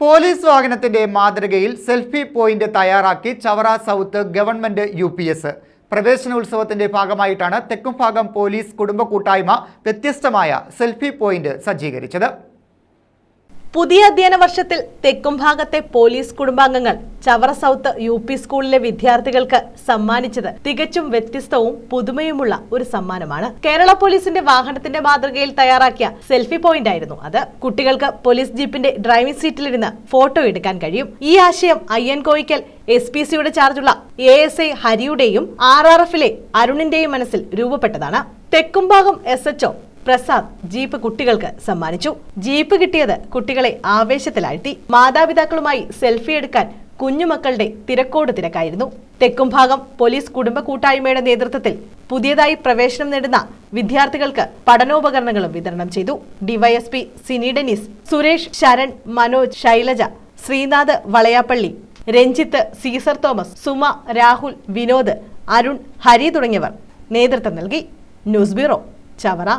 Police വാഹനത്തിന്റെ മാതൃകയിൽ selfie point തയ്യാറാക്കി Chavara south government U P S. പ്രവേശനോത്സവത്തിന്റെ ഭാഗമായിട്ടാണ് തെക്കുംഭാഗം പോലീസ് കുടുംബ കൂട്ടായ്മ വ്യത്യസ്തമായ സെൽഫി പോയിന്റ് സജ്ജീകരിച്ചത്. പുതിയ അധ്യയന വർഷത്തിൽ തെക്കും ഭാഗത്തെ പോലീസ് കുടുംബാംഗങ്ങൾ ചവറ സൗത്ത് യു പി സ്കൂളിലെ വിദ്യാർത്ഥികൾക്ക് സമ്മാനിച്ചത്. തികച്ചും വ്യത്യസ്തവും പുതുമയുമുള്ള ഒരു സമ്മാനമാണ്. കേരള പോലീസിന്റെ വാഹനത്തിന്റെ മാതൃകയിൽ തയ്യാറാക്കിയ സെൽഫി പോയിന്റ് ആയിരുന്നു അത്. കുട്ടികൾക്ക് പോലീസ് ജീപ്പിന്റെ ഡ്രൈവിംഗ് സീറ്റിലിരുന്ന് ഫോട്ടോ എടുക്കാൻ കഴിയും. ഈ ആശയം അയ്യൻ കോയിക്കൽ എസ് പി സിയുടെ ചാർജുള്ള എ എസ് ഐ ഹരിയുടെയും ആർ ആർ എഫിലെ അരുണിന്റെയും മനസ്സിൽ രൂപപ്പെട്ടതാണ്. Thekkumbhagam S H Prasad jeep കുട്ടികൾക്ക് സമ്മാനിച്ചു. ജീപ്പ് കിട്ടിയത് കുട്ടികളെ ആവേശത്തിലാഴ്ത്തി. മാതാപിതാക്കളുമായി സെൽഫി എടുക്കാൻ കുഞ്ഞുമക്കളുടെ തിരക്കോട് തിരക്കായിരുന്നു. തെക്കുംഭാഗം പോലീസ് കുടുംബ കൂട്ടായ്മയുടെ നേതൃത്വത്തിൽ പുതിയതായി പ്രവേശനം നേടുന്ന വിദ്യാർത്ഥികൾക്ക് പഠനോപകരണങ്ങളും വിതരണം ചെയ്തു. DYSP Sini Denis Suresh Sharan Manoj Shailaja Sreenath Valayappally Ranjith Caesar Thomas Suma Rahul Vinod Arun Hari തുടങ്ങിയവർ നേതൃത്വം നൽകി. News bureau Chavara.